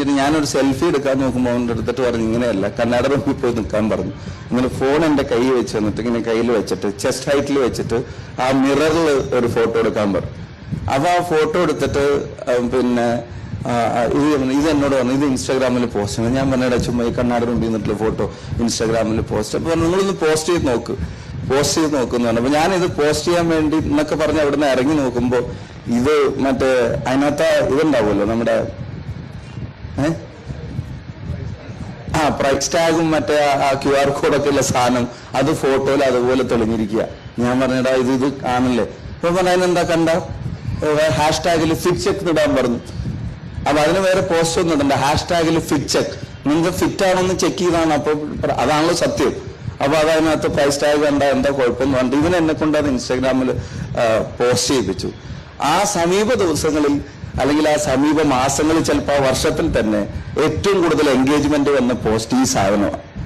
പിന്നെ ഞാനൊരു സെൽഫി എടുക്കാൻ നോക്കുമ്പോൾ അവന്റെ എടുത്തിട്ട് പറഞ്ഞു ഇങ്ങനെയല്ല കണ്ണാട മുമ്പിൽ പോയി നിൽക്കാൻ പറഞ്ഞു. ഇങ്ങനെ ഫോൺ എന്റെ കൈ വെച്ച് വന്നിട്ട് ഇങ്ങനെ കയ്യിൽ വെച്ചിട്ട് ചെസ്റ്റ് ഹൈറ്റിൽ വെച്ചിട്ട് ആ മിററിൽ ഒരു ഫോട്ടോ എടുക്കാൻ പറഞ്ഞു. അപ്പം ആ ഫോട്ടോ എടുത്തിട്ട് പിന്നെ ഇത് ഇത് എന്നോട് പറഞ്ഞു ഇത് ഇൻസ്റ്റാഗ്രാമിൽ പോസ്റ്റ് ചെയ്യണം. ഞാൻ പറഞ്ഞ ചുമ്മാ ഈ കണ്ണാട മുമ്പിൽ നിന്നിട്ടുള്ള ഫോട്ടോ ഇൻസ്റ്റാഗ്രാമിൽ പോസ്റ്റ് അപ്പോൾ പറഞ്ഞു, നിങ്ങളൊന്ന് പോസ്റ്റ് ചെയ്ത് നോക്ക്. പോസ്റ്റ് ചെയ്ത് നോക്കുന്നതാണ് അപ്പോൾ ഞാനിത് പോസ്റ്റ് ചെയ്യാൻ വേണ്ടി എന്നൊക്കെ പറഞ്ഞ് അവിടെ നിന്ന് ഇറങ്ങി നോക്കുമ്പോൾ ഇത് മറ്റേ അതിനകത്ത് ഇതുണ്ടാവുമല്ലോ നമ്മുടെ ഏ? ആ പ്രൈസ് ടാഗും മറ്റേ ആ ക്യു ആർ കോഡൊക്കെ ഉള്ള സാധനം അത് ഫോട്ടോയിൽ അതുപോലെ തെളിഞ്ഞിരിക്കുക. ഞാൻ പറഞ്ഞടാ ഇത് ഇത് കാണില്ലേ ഇപ്പൊ പറഞ്ഞ അതിനെന്താ കണ്ട? ഹാഷ് ടാഗിൽ ഫിറ്റ് ഇടാൻ പറഞ്ഞു. അപ്പൊ അതിന് വേറെ പോസ്റ്റ് ഒന്നും ഇടണ്ട. ഹാഷ് ടാഗിൽ ഫിറ്റ് ചെക്ക് നിങ്ങൾക്ക് ഫിറ്റ് ആണെന്ന് ചെക്ക് ചെയ്താണ് അപ്പൊ അതാണല്ലോ സത്യം. അപ്പൊ അത് അതിനകത്ത് പ്രൈസ് ടാഗ് കണ്ട എന്താ കുഴപ്പമൊന്നും ഉണ്ട് ഇവൻ എന്നെ കൊണ്ട് അത് ഇൻസ്റ്റാഗ്രാമിൽ പോസ്റ്റ് ചെയ്യിപ്പിച്ചു. ആ സമീപ ദിവസങ്ങളിൽ അല്ലെങ്കിൽ ആ സമീപ മാസങ്ങളിൽ ചിലപ്പോൾ ആ വർഷത്തിൽ തന്നെ ഏറ്റവും കൂടുതൽ എൻഗേജ്മെന്റ് വന്ന പോസ്റ്റ് ഈ സാധനമാണ്.